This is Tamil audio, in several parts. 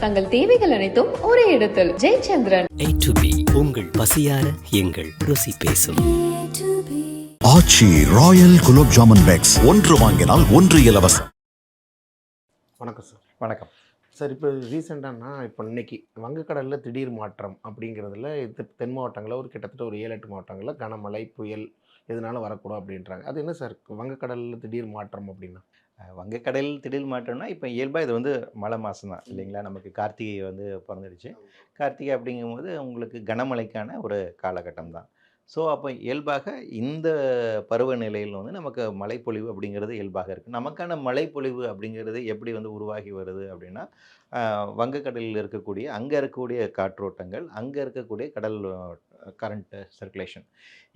தங்கள் தேவைகள் அனைத்தும் ஒரே இடத்தில். ஜெயச்சந்திரன். To B உங்கள் பசியார எங்கள் ருசி பேசும். ஆச்சி ராயல் குலோப் ஜாமுன் பேக்ஸ் ஒன்று வாங்கினால் ஒன்று இலவசம். வணக்கம் சார் வணக்கம். சார் இப்போ ரீசெண்டானா இப்போ இன்னைக்கு வங்கக்கடலில் திடீர் மாற்றம் அப்படிங்கிறதுல இது தென் மாவட்டங்களில் ஒரு கிட்டத்தட்ட ஒரு ஏழு எட்டு மாவட்டங்களில் கனமழை புயல் எதனால வரக்கூடும் அப்படின்றாங்க. அது என்ன சார்? வங்கக்கடலில் திடீர் மாற்றம் அப்படின்னா? வங்கக்கடலில் திடீர் மாற்றம்னா இப்போ இயல்பாக இது வந்து மழை மாதம் தான் இல்லைங்களா? நமக்கு கார்த்திகை வந்து பிறந்துடுச்சு. கார்த்திகை அப்படிங்கும்போது உங்களுக்கு கனமழைக்கான ஒரு காலகட்டம் தான். ஸோ அப்போ இயல்பாக இந்த பருவநிலையில் வந்து நமக்கு மழைப்பொழிவு அப்படிங்கிறது இயல்பாக இருக்குது நமக்கான மழைப்பொழிவு அப்படிங்கிறது எப்படி வந்து உருவாகி வருது அப்படின்னா வங்கக்கடலில் இருக்கக்கூடிய அங்கே இருக்கக்கூடிய காற்றோட்டங்கள் அங்கே இருக்கக்கூடிய கடல் கரண்ட் சர்க்குலேஷன்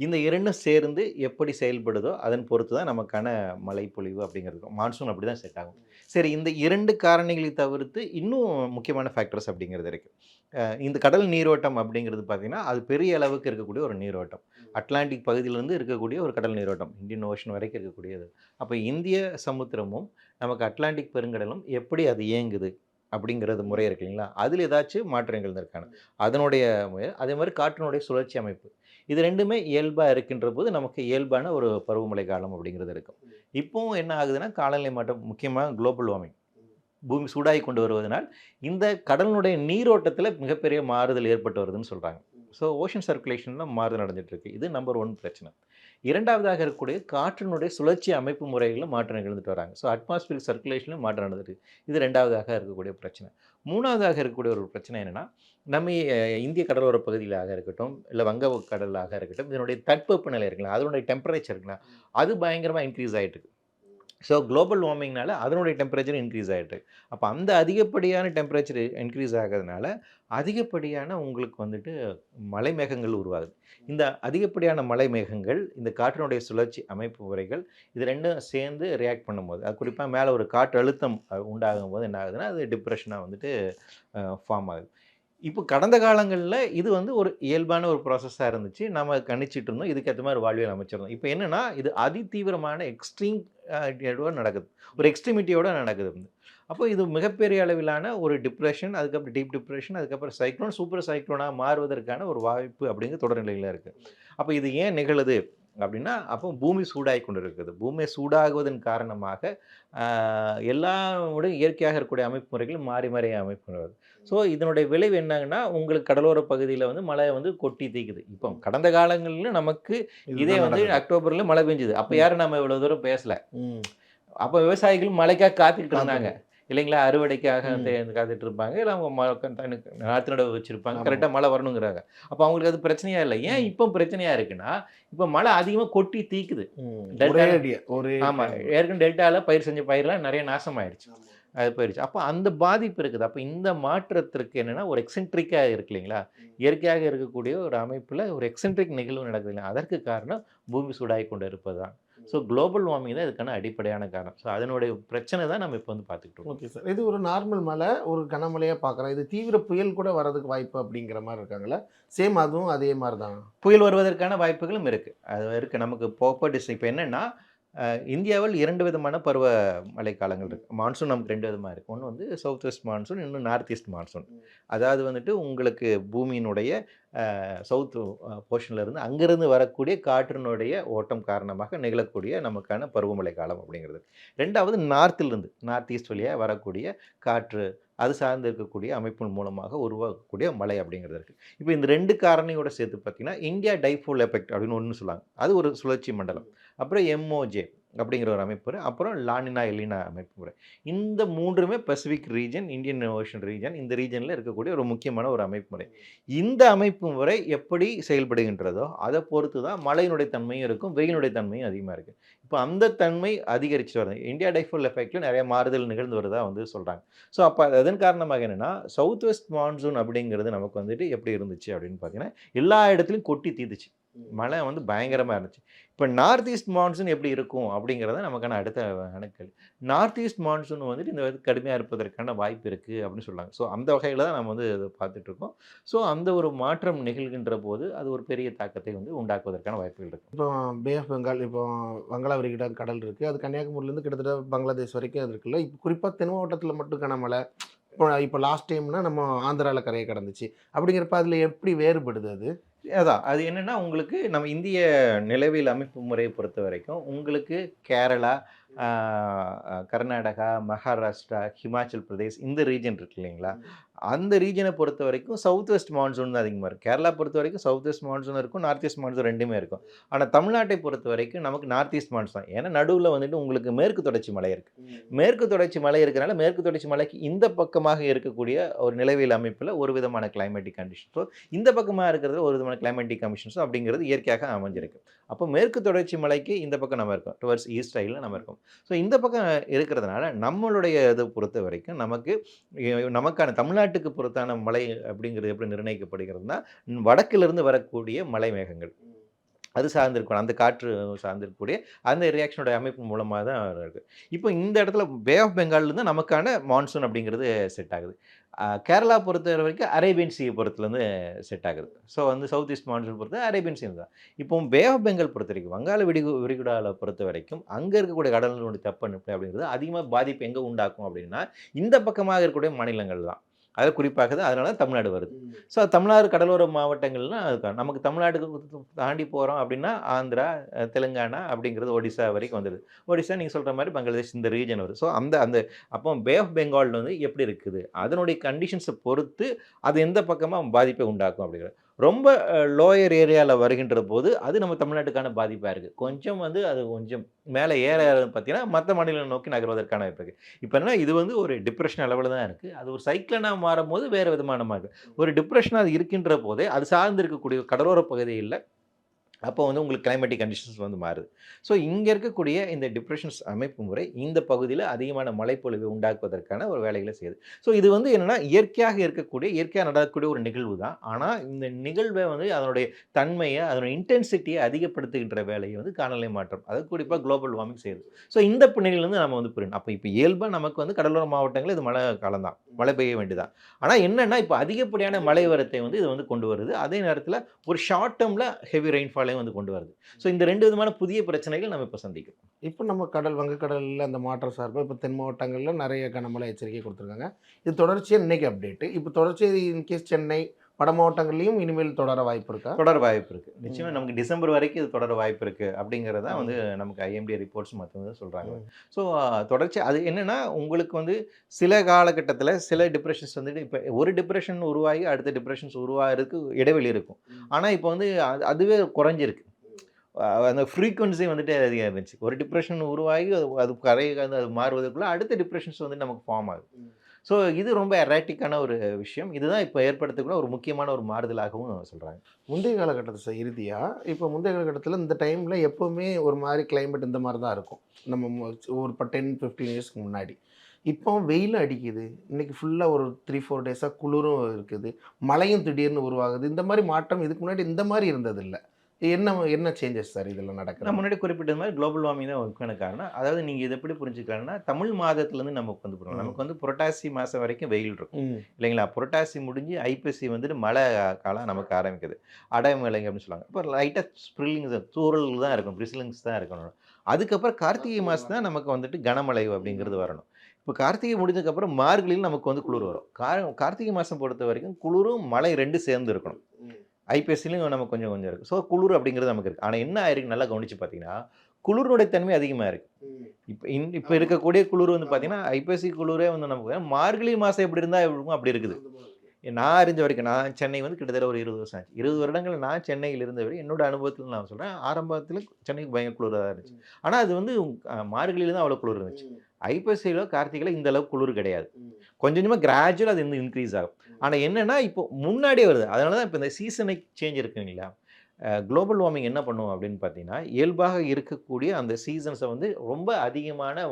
இந்த இரண்டும் சேர்ந்து எப்படி செயல்படுதோ அதன் பொறுத்து தான் நமக்கான மழைப்பொழிவு அப்படிங்கிறது. மான்சூன் அப்படி தான் செட் ஆகும். சரி இந்த இரண்டு காரணிகளை தவிர்த்து இன்னும் முக்கியமான ஃபேக்டர்ஸ் அப்படிங்கிறது இருக்குது இந்த கடல் நீரோட்டம் அப்படிங்கிறது பார்த்திங்கன்னா அது பெரிய அளவுக்கு இருக்கக்கூடிய ஒரு நீரோட்டம். அட்லாண்டிக் பகுதியிலேருந்து இருக்கக்கூடிய ஒரு கடல் நீரோட்டம். இந்தியன் ஓஷன் வரைக்கும் இருக்கக்கூடியது. அப்போ இந்திய சமுத்திரமும் நமக்கு அட்லாண்டிக் பெருங்கடலும் எப்படி அது இயங்குது அப்படிங்கிறது முறை இருக்கு இல்லைங்களா? அதில் ஏதாச்சும் மாற்றங்கள் இருக்கான அதனுடைய அதே மாதிரி காற்றினுடைய சுழற்சி அமைப்பு. இது ரெண்டுமே இயல்பாக இருக்கின்ற போது நமக்கு இயல்பான ஒரு பருவமழை காலம் அப்படிங்கிறது இருக்கும். இப்போவும் என்ன ஆகுதுன்னா காலநிலை மாற்றம் முக்கியமாக குளோபல் வார்மிங் பூமி சூடாகி கொண்டு வருவதனால் இந்த கடலினுடைய நீரோட்டத்தில் மிகப்பெரிய மாறுதல் ஏற்பட்டு வருதுன்னு சொல்கிறாங்க ஸோ ஓஷன் சர்க்குலேஷனில் மாறுதல் நடந்துகிட்ருக்கு இது நம்பர் ஒன் பிரச்சனை. இரண்டாவதாக இருக்கக்கூடிய காற்றினுடைய சுழற்சி அமைப்பு முறைகளில் மாற்றம் நிகழ்ந்துட்டு வராங்க. ஸோ அட்மாஸ்பியர் சர்க்குலேஷனில் மாற்றம் நடந்துருக்கு இது ரெண்டாவதாக இருக்கக்கூடிய பிரச்சனை. மூணாவதாக இருக்கக்கூடிய ஒரு பிரச்சனை என்னென்னா நம்ம இந்திய கடலோர பகுதியிலாக இருக்கட்டும் இல்லை வங்க கடலாக இருக்கட்டும் இதனுடைய தட்பவெப்பநிலை இருக்கலாம் அதனுடைய டெம்பரேச்சர் இருக்குல்ல அது பயங்கரமாக இன்க்ரீஸ் ஆகிட்டு இருக்கு ஸோ குளோபல் வார்மிங்னால அதனுடைய டெம்பரேச்சர் இன்க்ரீஸ் ஆகிட்டு அப்போ அந்த அதிகப்படியான டெம்பரேச்சர் இன்க்ரீஸ் ஆகிறதுனால அதிகப்படியான உங்களுக்கு வந்துட்டு மலை மேகங்கள் உருவாகுது. இந்த அதிகப்படியான மலை மேகங்கள் இந்த காற்றினுடைய சுழற்சி அமைப்பு முறைகள் இது ரெண்டும் சேர்ந்து ரியாக்ட் பண்ணும்போது அது குறிப்பாக மேலே ஒரு காற்று அழுத்தம் உண்டாகும் போது என்ன ஆகுதுன்னா அது டிப்ரெஷனாக வந்துட்டு ஃபார்ம் ஆகுது. இப்போ கடந்த காலங்களில் இது வந்து ஒரு இயல்பான ஒரு ப்ராசஸாக இருந்துச்சு. நம்ம கணிச்சிட்டு இருந்தோம். இதுக்கேற்ற மாதிரி வாழ்வியல் அமைச்சிருந்தோம். இப்போ என்னென்னா இது அதிதீவிரமான எக்ஸ்ட்ரீம் நடக்குது. ஒரு எக்ஸ்ட்ரீமிட்டியோட நடக்குது. அப்போ இது மிகப்பெரிய அளவிலான ஒரு டிப்ரெஷன் அதுக்கப்புறம் டீப் டிப்ரெஷன் அதுக்கப்புறம் சைக்ளோன் சூப்பர் சைக்ளோனாக மாறுவதற்கான ஒரு வாய்ப்பு அப்படிங்கிற தொடர் நிலையில் இருக்குது அப்போ இது ஏன் நிகழுது? அப்படின்னா அப்போ பூமி சூடாகி கொண்டு இருக்குது பூமி சூடாகுவதன் காரணமாக ஆஹ், எல்லாவோட இயற்கையாக இருக்கக்கூடிய அமைப்பு முறைகள் மாறி மாறி அமைப்பு வருது ஸோ இதனுடைய விளைவு என்னங்கன்னா உங்களுக்கு கடலோர பகுதியில் வந்து மழை வந்து கொட்டி தீக்குது. இப்போ கடந்த காலங்களில் நமக்கு இதே வந்து. அக்டோபர்ல மழை பெஞ்சுது. அப்போ யாரும் நம்ம இவ்வளோ தூரம் பேசல. அப்போ விவசாயிகள் மழைக்காக காத்துக்கிட்டு இருந்தாங்க. இல்லைங்களா? அறுவடைக்காக. வந்து காத்துட்டு இருப்பாங்க இல்லை அவங்க நடவு வச்சிருப்பாங்க. கரெக்டாக மழை வரணுங்கிறாங்க. அப்போ அவங்களுக்கு அது பிரச்சனையா இல்லை. ஏன். இப்போ பிரச்சனையா இருக்குன்னா இப்போ மழை அதிகமாக கொட்டி தீக்குது. ஒரே அடியா ஒரே ஆமா. ஏற்கனவே டெல்டால பயிர் செஞ்ச பயிரெலாம் நிறைய நாசமாயிடுச்சு. அது போயிடுச்சு. அப்போ அந்த பாதிப்பு இருக்குது. அப்போ இந்த மாற்றத்திற்கு என்னன்னா ஒரு எக்ஸென்ட்ரிக்காக இருக்கு இல்லைங்களா? இயற்கையாக இருக்கக்கூடிய ஒரு அமைப்பில் ஒரு எக்ஸென்ட்ரிக் நிகழ்வு நடக்குது இல்லையா? அதற்கு காரணம் பூமி சூடாகி கொண்டு இருப்பது தான் ஸோ குளோபல் வார்மிங் தான் இதுக்கான அடிப்படையான காரணம். ஸோ அதனுடைய பிரச்சனை தான் நம்ம இப்போ வந்து பார்த்துக்கிட்டு இருக்கோம். ஓகே சார் இது ஒரு நார்மல் மழை ஒரு கனமழையாக பார்க்குறோம். இது தீவிர புயல் கூட வரதுக்கு வாய்ப்பு அப்படிங்கிற மாதிரி இருக்காங்களா சேம் அதுவும் அதே மாதிரி தான். புயல் வருவதற்கான வாய்ப்புகளும் இருக்குது அது இருக்குது நமக்கு ப்ராப்பர் டிஸ்ட்ரிக் இப்போ என்னென்னா இந்தியாவில் இரண்டு விதமான பருவ மழை காலங்கள் இருக்குது மான்சூன் நமக்கு ரெண்டு விதமாக இருக்குது ஒன்று வந்து சவுத் வெஸ்ட் மான்சூன் இன்னும் நார்த் ஈஸ்ட் மான்சூன் அதாவது வந்துட்டு உங்களுக்கு பூமியினுடைய சவுத் போர்ஷனில் இருந்து அங்கேருந்து வரக்கூடிய காற்றினுடைய ஓட்டம் காரணமாக நிகழக்கூடிய நமக்கான பருவமழை காலம் அப்படிங்கிறது. ரெண்டாவது நார்த்திலிருந்து நார்த் ஈஸ்ட் வழியாக வரக்கூடிய காற்று அது சார்ந்து இருக்கக்கூடிய அமைப்பின் மூலமாக உருவாகக்கூடிய மழை அப்படிங்கிறது இருக்குது இப்போ இந்த ரெண்டு காரணியோட சேர்த்து பார்த்திங்கன்னா இந்தியா டைஃபோல் எஃபெக்ட் அப்படின்னு ஒன்று சொல்லுவாங்க. அது ஒரு சுழற்சி மண்டலம். அப்புறம் எம்ஓஜே அப்படிங்கிற ஒரு அமைப்பு அப்புறம் லானினா எலினா அமைப்பு முறை இந்த மூன்றுமே Pacific region Indian ocean region இந்த ரீஜனில் இருக்கக்கூடிய ஒரு முக்கியமான ஒரு அமைப்பு முறை. இந்த அமைப்பு முறை எப்படி செயல்படுகின்றதோ அதை பொறுத்து தான் மழையினுடைய தன்மையும் இருக்கும் வெயிலுடைய தன்மையும் அதிகமாக இருக்குது இப்போ அந்த தன்மை அதிகரிச்சு வருது. இந்தியா டைஃபோல் எஃபெக்டில் நிறைய மாறுதல் நிகழ்ந்து வருதா வந்து சொல்கிறாங்க ஸோ அப்போ அதன் காரணமாக என்னென்னா சவுத் வெஸ்ட் மான்சூன் அப்படிங்கிறது நமக்கு வந்துட்டு எப்படி இருந்துச்சு அப்படின்னு பார்த்தீங்கன்னா எல்லா இடத்துலையும் கொட்டி தீத்துச்சு மழை வந்து பயங்கரமாக இருந்துச்சு. இப்போ நார்த் ஈஸ்ட் மான்சூன் எப்படி இருக்கும்? அப்படிங்கிறத நமக்கான அடுத்த அணுக்கள். நார்த் ஈஸ்ட் மான்சூன் வந்துட்டு இந்த கடுமையாக இருப்பதற்கான வாய்ப்பு இருக்குது அப்படின்னு சொல்கிறாங்க ஸோ அந்த வகையில் தான் நம்ம வந்து அதை பார்த்துட்ருக்கோம் ஸோ அந்த ஒரு மாற்றம் நிகழ்கின்ற போது அது ஒரு பெரிய தாக்கத்தை வந்து உண்டாக்குவதற்கான வாய்ப்புகள் இருக்குது இப்போ பே ஆஃப் பெங்கால் இப்போ வங்காள கடல் இருக்குது அது கன்னியாகுமரியிலேருந்து கிட்டத்தட்ட பங்களாதேஷ் வரைக்கும் அது இருக்குல்ல. இப்போ குறிப்பாக தென் மாவட்டத்தில் மட்டும் கனமழை இப்போ இப்போ லாஸ்ட் டைம்னா நம்ம ஆந்திராவில் கரையை கடந்துச்சு. அப்படிங்கிறப்ப அதில் எப்படி வேறுபடுது அது? அதான். அது என்னென்னா உங்களுக்கு நம்ம இந்திய நிலவியல் அமைப்பு முறையை பொறுத்த வரைக்கும் உங்களுக்கு கேரளா கர்நாடகா மகாராஷ்டிரா ஹிமாச்சல் பிரதேஷ் இந்த ரீஜன் இருக்கு இல்லைங்களா? அந்த ரீஜனை பொறுத்த வரைக்கும் சவுத் வெஸ்ட் மான்சூன் தான் அதிகமாக இருக்கும். கேரளா பொறுத்த வரைக்கும் சவுத் வெஸ்ட் மான்சூன் இருக்கும் நார்த் ஈஸ்ட் மான்சூன் ரெண்டுமே இருக்கும். ஆனால் தமிழ்நாட்டை பொறுத்த வரைக்கும் நமக்கு நார்த் ஈஸ்ட் மான்சூன் ஏன்னா நடுவில் வந்துட்டு உங்களுக்கு மேற்கு தொடர்ச்சி மலை இருக்குது மேற்கு தொடர்ச்சி மலை இருக்கிறனால மேற்கு தொடர்ச்சி மலைக்கு இந்த பக்கமாக இருக்கக்கூடிய ஒரு நிலவியல் அமைப்பில் ஒரு விதமான கிளைமேட்டிக் கண்டிஷன்ஸோ இந்த பக்கமாக இருக்கிறது ஒரு விதமான கிளைமேட்டிக் கண்டிஷன்ஸோ அப்படிங்கிறது இயற்கையாக அமைஞ்சிருக்கு. அப்போ மேற்கு தொடர்ச்சி மலைக்கு இந்த பக்கம் நம்ம இருக்கோம். டுவர்ட்ஸ் ஈஸ்ட் சைடில் நம்ம இருக்கோம். ஸோ இந்த பக்கம் இருக்கிறதுனால நம்மளுடைய இதை பொறுத்த வரைக்கும் நமக்கு நமக்கான தமிழ்நாட்டுக்கு பொறுத்தான மலை அப்படிங்கிறது எப்படி நிர்ணயிக்கப்படுகிறதுனா வடக்கிலிருந்து வரக்கூடிய மலை மேகங்கள். அது சார்ந்திருக்கணும் அந்த காற்று சார்ந்திருக்கக்கூடிய அந்த ரியாக்ஷனோட அமைப்பு மூலமாக தான் இருக்குது இப்போ இந்த இடத்துல பே ஆஃப் பெங்கால்லேருந்து நமக்கான மான்சூன் அப்படிங்கிறது செட் ஆகுது. கேரளா பொறுத்த வரைக்கும் அரேபியன் சீயை பொறுத்துலேருந்து செட் ஆகுது. ஸோ வந்து சவுத் ஈஸ்ட் மான்சூன் பொறுத்த அரேபியன் சீ தான். இப்போ பே ஆஃப் பெங்கால் பொறுத்த வரைக்கும் வங்காள விடிகு விரிகுடாவில் பொறுத்த வரைக்கும் அங்கே இருக்கக்கூடிய கடலினுடைய தப்பனுப்பு அப்படிங்கிறது அதிகமாக பாதிப்பு எங்கே உண்டாக்கும் அப்படின்னா இந்த பக்கமாக இருக்கக்கூடிய மாநிலங்கள் தான் அது குறிப்பாக தான் அதனால தான் தமிழ்நாடு வருது. ஸோ தமிழ்நாடு கடலோர மாவட்டங்கள்லாம் அதுக்கான நமக்கு தமிழ்நாட்டுக்கு தாண்டி போகிறோம் அப்படின்னா ஆந்திரா தெலுங்கானா அப்படிங்கிறது ஒடிசா வரைக்கும் வந்துடுது ஒடிசா நீங்கள் சொல்கிற மாதிரி பங்களாதேஷ் இந்த ரீஜன் வருது. ஸோ அந்த அந்த அப்போ பே ஆஃப் பெங்கால் வந்து எப்படி இருக்குது? அதனுடைய கண்டிஷன்ஸை பொறுத்து அது எந்த பக்கமாக பாதிப்பை உண்டாக்கும் அப்படிங்கிறது ரொம்ப லோயர் ஏரியாவில் வருகின்ற போது அது நம்ம தமிழ்நாட்டுக்கான பாதிப்பாக இருக்குது கொஞ்சம் வந்து அது கொஞ்சம் மேலே ஏற பார்த்தீங்கன்னா மற்ற மாநிலம் நோக்கி நகர்வதற்கான வாய்ப்பு இருக்குது இப்போ என்ன இது வந்து ஒரு டிப்ரெஷன் அளவில் தான் இருக்குது அது ஒரு சைக்கிளனாக மாறும்போது வேறு விதமான மாறுது. ஒரு டிப்ரெஷன் அது இருக்கின்ற போதே அது சார்ந்து இருக்கக்கூடிய கடலோர பகுதியில் அப்போ வந்து உங்களுக்கு கிளைமேட்டிக் கண்டிஷன்ஸ் வந்து மாறுது. ஸோ இங்கே இருக்கக்கூடிய இந்த டிப்ரெஷன்ஸ் அமைப்பு முறை இந்த பகுதியில் அதிகமான மழைப்பொழிவை உண்டாக்குவதற்கான ஒரு வேலைகளை செய்யுது. ஸோ இது வந்து என்னென்னா இயற்கையாக இருக்கக்கூடிய இயற்கையாக நடக்கக்கூடிய ஒரு நிகழ்வு தான். ஆனால் இந்த நிகழ்வை வந்து அதனுடைய தன்மையை அதனுடைய இன்டென்சிட்டியை அதிகப்படுத்துகின்ற வேலையை வந்து காலநிலை மாற்றம் அது குறிப்பாக குளோபல் வார்மிங் செய்யுது. ஸோ இந்த பின்னணியிலேருந்து நம்ம வந்து புரியணும். அப்போ இப்போ இயல்பாக நமக்கு வந்து கடலோர மாவட்டங்களில் இது மழை காலம் தான் மழை பெய்ய வேண்டியதான் ஆனால் என்னென்னா இப்போ அதிகப்படியான மழை வரத்தை வந்து இது வந்து கொண்டு வருது. அதே நேரத்தில் ஒரு ஷார்ட் டேர்மில் ஹெவி ரெயின்ஃபாலையும் வந்து கொண்டு வருது. ஸோ இந்த ரெண்டு விதமான புதிய பிரச்சனைகள் நம்ம இப்போ சந்திக்கிறோம். இப்போ நம்ம கடல் வங்கக்கடலில் அந்த மாற்றம் சார்பாக இப்போ தென் மாவட்டங்களில் நிறைய கனமழை எச்சரிக்கை கொடுத்துருக்காங்க. இது தொடர்ச்சியாக இன்னைக்கு அப்டேட்டு இப்போ தொடர்ச்சியாக இன்கேஸ் சென்னை வட மாவட்டங்கள்லையும் இனிமேல் தொடர வாய்ப்பு இருக்கா? தொடர் வாய்ப்பு இருக்குது நிச்சயமாக நமக்கு டிசம்பர் வரைக்கும் இது தொடர வாய்ப்பு இருக்குது அப்படிங்கிறத வந்து நமக்கு ஐஎம்டி ரிப்போர்ட்ஸ் மற்ற சொல்கிறாங்க. ஸோ தொடர்ச்சி அது என்னென்னா உங்களுக்கு வந்து சில காலகட்டத்தில் சில டிப்ரெஷன்ஸ் வந்துட்டு இப்போ ஒரு டிப்ரெஷன் உருவாகி அடுத்த டிப்ரெஷன்ஸ் உருவாகிறதுக்கு இடைவெளி இருக்கும். ஆனால் இப்போ வந்து அது அதுவே குறைஞ்சிருக்கு. அந்த ஃப்ரீக்குவன்சி வந்துட்டு அதிகம் இருந்துச்சு. ஒரு டிப்ரெஷன் உருவாகி அது அது கரை அது அது மாறுவதற்குள்ள அடுத்த டிப்ரெஷன்ஸ் வந்து நமக்கு ஃபார்ம் ஆகுது. ஸோ இது ரொம்ப எராட்டிக்கான ஒரு விஷயம். இதுதான் இப்போ ஏற்படுத்தக்கூட ஒரு முக்கியமான ஒரு மாறுதலாகவும் சொல்கிறாங்க முந்தைய காலகட்டத்தை சார் இறுதியாக இப்போ முந்தைய காலகட்டத்தில் இந்த டைமில் எப்போவுமே ஒரு மாதிரி கிளைமேட் இந்த மாதிரி தான் இருக்கும். நம்ம ஒரு இப்போ டென் ஃபிஃப்டீன் இயர்ஸ்க்கு முன்னாடி. இப்போ வெயில் அடிக்குது. இன்னைக்கு ஃபுல்லாக ஒரு த்ரீ ஃபோர் டேஸாக குளிரும் இருக்குது. மழையும் திடீர்னு உருவாகுது. இந்த மாதிரி மாற்றம் இதுக்கு முன்னாடி இந்த மாதிரி இருந்ததில்லை. என்ன என்ன சேஞ்சஸ் சார் நான் நடக்குது? முன்னாடி குறிப்பிட்டது மாதிரி குளோபல் வார்மிங் தான் முக்கியமான காரணம். அதாவது நீங்கள் இதை எப்படி புரிஞ்சுக்கலாம்னா தமிழ் மாதத்துலேருந்து நமக்கு வந்து போகிறோம். நமக்கு வந்து புரட்டாசி மாதம் வரைக்கும் வெயில் இருக்கும். இல்லைங்களா? புரட்டாசி முடிஞ்சு ஐப்பசி வந்துட்டு மழை காலம் நமக்கு ஆரம்பிக்குது. அடைமலை அப்படின்னு சொல்லுவாங்க. இப்போ லைட்டாக ஸ்ப்ரில்லிங்ஸ் தூரல் தான் இருக்கும். பிரிசிலிங்ஸ் தான் இருக்கணும். அதுக்கப்புறம் கார்த்திகை மாதம் தான் நமக்கு வந்துட்டு கனமழை அப்படிங்கிறது வரணும். இப்போ கார்த்திகை முடிஞ்சதுக்கப்புறம் மார்கழியில் நமக்கு வந்து குளிர் வரும். கார் கார்த்திகை மாதம் பொறுத்த வரைக்கும் குளிரும் மழை ரெண்டும் சேர்ந்து இருக்கணும். ஐபிஎஸ்சிலையும் நமக்கு கொஞ்சம் கொஞ்சம் இருக்குது ஸோ குளிர் அப்படிங்கிறது நமக்கு இருக்குது ஆனால் என்ன ஆயிருக்கு? நல்லா கவனிச்சு பார்த்தீங்கன்னா குளிருடைய தன்மை அதிகமாக இருக்குது இப்போ இன் இப்போ இருக்கக்கூடிய குளிர் வந்து பார்த்தீங்கன்னா ஐபிஎஸ்சி குளிரே வந்து நமக்கு மார்கழி மாதம் எப்படி இருந்தால் இருக்கும் அப்படி இருக்குது. நான் அறிஞ்ச வரைக்கும் நான் சென்னை வந்து கிட்டத்தட்ட ஒரு இருபது வருஷம் ஆச்சு. இருபது வருடங்கள் நான் சென்னையில் இருந்த வரை என்னோட அனுபவத்தில் நான் சொல்கிறேன் ஆரம்பத்தில் சென்னைக்கு பயங்கர குளிராக தான் இருந்துச்சு. ஆனால் அது வந்து மார்கழியில தான் அவ்வளோ குளிர் இருந்துச்சு. ஐப்பசியிலோ கார்த்திகையில இந்த அளவுக்கு குளிர் கிடையாது. கொஞ்சம் கொஞ்சமாக கிராஜுவல் அது இன்னும் இன்க்ரீஸ் ஆகும். ஆனால் என்னென்னா இப்போ முன்னாடியே வருது. அதனால தான் இப்போ இந்த சீசனை சேஞ்ச் இருக்குங்களா குளோபல் வார்மிங் என்ன பண்ணுவோம் அப்படின்னு பார்த்தீங்கன்னா இயல்பாக இருக்கக்கூடிய அந்த சீசன்ஸை வந்து ரொம்ப அதிகமான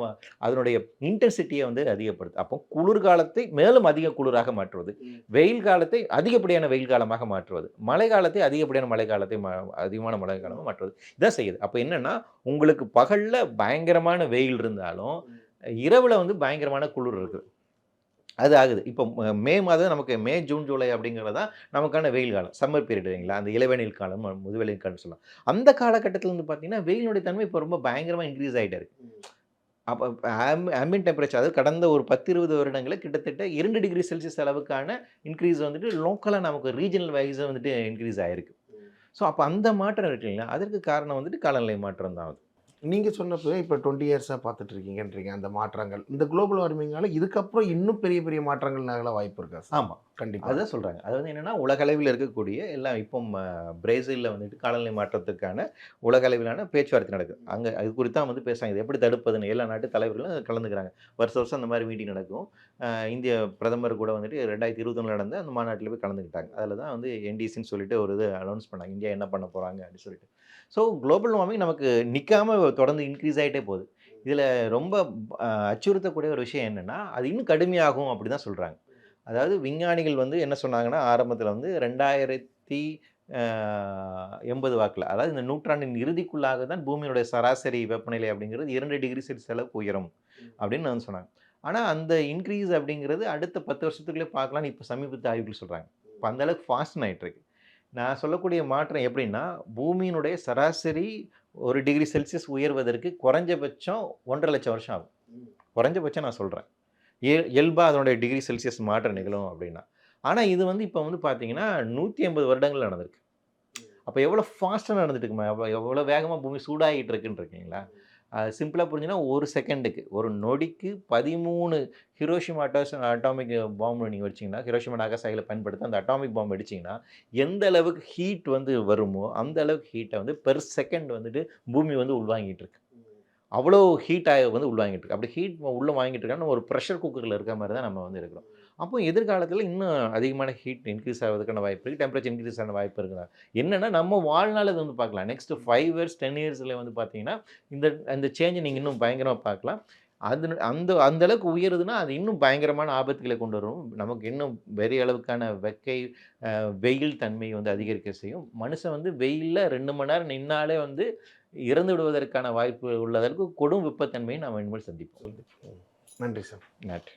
அதனுடைய இன்டென்சிட்டியை வந்து அதிகப்படுத்து. அப்போ குளிர்காலத்தை மேலும் அதிக குளிராக மாற்றுவது. வெயில் காலத்தை அதிகப்படியான வெயில் காலமாக மாற்றுவது. மழை காலத்தை அதிகப்படியான மழை காலத்தை அதிகமான மழை காலமாக மாற்றுவது. இதான் செய்யுது. அப்போ என்னென்னா உங்களுக்கு பகலில் பயங்கரமான வெயில் இருந்தாலும் இரவில் வந்து பயங்கரமான குளிர் இருக்குது. அது ஆகுது. இப்போ ம- மாதம் நமக்கு மே ஜூன் ஜூலை அப்படிங்கிறது தான் நமக்கான வெயில் காலம். சம்மர் பீரியட் இல்லைங்களா? அந்த இளவேனில் காலம் ம- முதுவேனில் காலம் சொல்லலாம். அந்த காலகட்டத்தில் வந்து பார்த்தீங்கன்னா வெயிலுடைய தன்மை இப்போ ரொம்ப பயங்கரமாக இன்க்ரீஸ் ஆகிட்டே இருக்கு. அப்போ ஆம்பியன் டெம்பரேச்சர் அதாவது கடந்த ஒரு பத்து இருபது வருடங்களில் கிட்டத்தட்ட இரண்டு டிகிரி செல்சியஸ் அளவுக்கான இன்க்ரீஸ் வந்துட்டு லோக்கலாக நமக்கு ரீஜனல் வைஸாக வந்துட்டு இன்க்ரீஸ் ஆயிருக்கு. ஸோ அப்போ அந்த மாற்றம் இருக்கு இல்லைங்களா? அதற்கு காரணம் வந்துட்டு காலநிலை மாற்றம் தான் அது. நீங்கள் சொன்னப்போ இப்போ டுவெண்ட்டி இயர்ஸாக பார்த்துட்டு இருக்கீங்கன்றீங்க அந்த மாற்றங்கள். இந்த குளோபல் வார்மிங்கால இதுக்கப்புறம் இன்னும் பெரிய பெரிய மாற்றங்கள் நகல வாய்ப்பு இருக்கா ஆமாம் கண்டிப்பாக அதுதான் சொல்கிறாங்க அதாவது என்னென்னா உலகளவில் இருக்கக்கூடிய எல்லாம் இப்போ பிரேசிலில் வந்துட்டு காலநிலை மாற்றத்துக்கான உலகளவிலான பேச்சுவார்த்தை நடக்குது. அங்கே அது குறித்தா வந்து பேசுகிறாங்க இது எப்படி தடுப்பதுன்னு எல்லா நாட்டு தலைவர்களும் கலந்துக்கிறாங்க. வருஷம் வருஷம் அந்த மாதிரி மீட்டிங் நடக்கும். இந்திய பிரதமர் கூட வந்துட்டு ரெண்டாயிரத்தி இருபத்தொன்னில் நடந்த அந்த மாநாட்டில் போய் கலந்துக்கிட்டாங்க. அதில் தான் வந்து என்டிசின்னு சொல்லிட்டு ஒரு இது அனௌன்ஸ் பண்ணாங்க. இந்தியா என்ன பண்ண போகிறாங்க அப்படின்னு சொல்லிட்டு. ஸோ குளோபல் வார்மிங் நமக்கு நிற்காம தொடர்ந்து இன்க்ரீஸ் ஆகிட்டே போகுது. இதில் ரொம்ப அச்சுறுத்தக்கூடிய ஒரு விஷயம் என்னென்னா அது இன்னும் கடுமையாகும் அப்படி தான் சொல்கிறாங்க அதாவது விஞ்ஞானிகள் வந்து என்ன சொன்னாங்கன்னா ஆரம்பத்தில் வந்து ரெண்டாயிரத்தி எண்பது வாக்கில் அதாவது இந்த நூற்றாண்டின் இறுதிக்குள்ளாக தான் பூமியினுடைய சராசரி வெப்பநிலை அப்படிங்கிறது இரண்டு டிகிரி செல்சியஸ் அளவுக்கு உயரும் அப்படின்னு வந்து சொன்னாங்க. ஆனால் அந்த இன்க்ரீஸ் அப்படிங்கிறது அடுத்த பத்து வருஷத்துக்குள்ளே பார்க்கலாம்னு இப்போ சமீபத்து ஆய்வுகள் சொல்கிறாங்க இப்போ அந்தளவுக்கு ஃபாஸ்ட் ஆகிட்டுருக்கு நான் சொல்லக்கூடிய மாற்றம் எப்படின்னா பூமியினுடைய சராசரி ஒரு டிகிரி செல்சியஸ் உயர்வதற்கு குறைஞ்சபட்சம் ஒன்றரை லட்சம் வருஷம் ஆகும். குறைஞ்சபட்சம் நான் சொல்கிறேன் இயல்பாக அதனுடைய டிகிரி செல்சியஸ் மாற்றம் நிகழும் அப்படின்னா. ஆனால் இது வந்து இப்போ வந்து பார்த்தீங்கன்னா நூற்றி ஐம்பது வருடங்கள் நடந்திருக்கு. அப்போ எவ்வளோ ஃபாஸ்ட்டாக நடந்துட்டு இருக்குமா எவ்வளோ எவ்வளோ வேகமாக பூமி சூடாகிட்டு இருக்குன்னு இருக்கீங்களா? சிம்பிளாக புரிஞ்சுன்னா ஒரு செகண்டுக்கு. ஒரு நொடிக்கு பதிமூணு ஹிரோஷிமா அட்டாஸ் அட்டாமிக் பாம்பு நீங்கள் வச்சிங்கன்னா ஹிரோஷிமா நாகசாகியில் பயன்படுத்த அந்த அட்டாமிக் பாம்பு அடிச்சிங்கன்னா எந்த அளவுக்கு ஹீட் வந்து வருமோ அந்த அளவுக்கு ஹீட்டை வந்து பெர் செகண்ட் வந்துட்டு பூமி வந்து உள்வாங்கிட்டு இருக்கு. அவ்வளோ ஹீட் வந்து உள்வாங்கிட்டு இருக்கு. அப்படி ஹீட் உள்ளே வாங்கிட்டு இருக்கான்னு ஒரு ப்ரெஷர் குக்கரில் இருக்க மாதிரி தான் நம்ம வந்து இருக்கிறோம். அப்போ எதிர்காலத்தில் இன்னும் அதிகமான ஹீட் இன்க்ரீஸ் ஆகிறதுக்கான வாய்ப்பு இருக்குது டெம்பரேச்சர் இன்க்ரீஸ் ஆன வாய்ப்பு இருக்குது? என்னென்னா நம்ம வாழ்நாள் வந்து பார்க்கலாம். நெக்ஸ்ட் ஃபைவ் இயர்ஸ் டென் இயர்ஸில் வந்து பார்த்தீங்கன்னா இந்த அந்த சேஞ்சை நீங்கள் இன்னும் பயங்கரமாக பார்க்கலாம். அது அந்த அந்த அளவுக்கு உயருதுன்னா அது இன்னும் பயங்கரமான ஆபத்துகளை கொண்டு வரும். நமக்கு இன்னும் பெரிய அளவுக்கான வெக்கை வெயில் தன்மை வந்து அதிகரிக்க செய்யும். மனுஷன் வந்து வெயிலில் ரெண்டு மணி நேரம் நின்னாலே வந்து இறந்து விடுவதற்கான வாய்ப்பு உள்ளதற்கு கொடும் வெப்பத்தன்மையை நாம் இனிமேல் சந்திப்போம். நன்றி சார். நன்றி.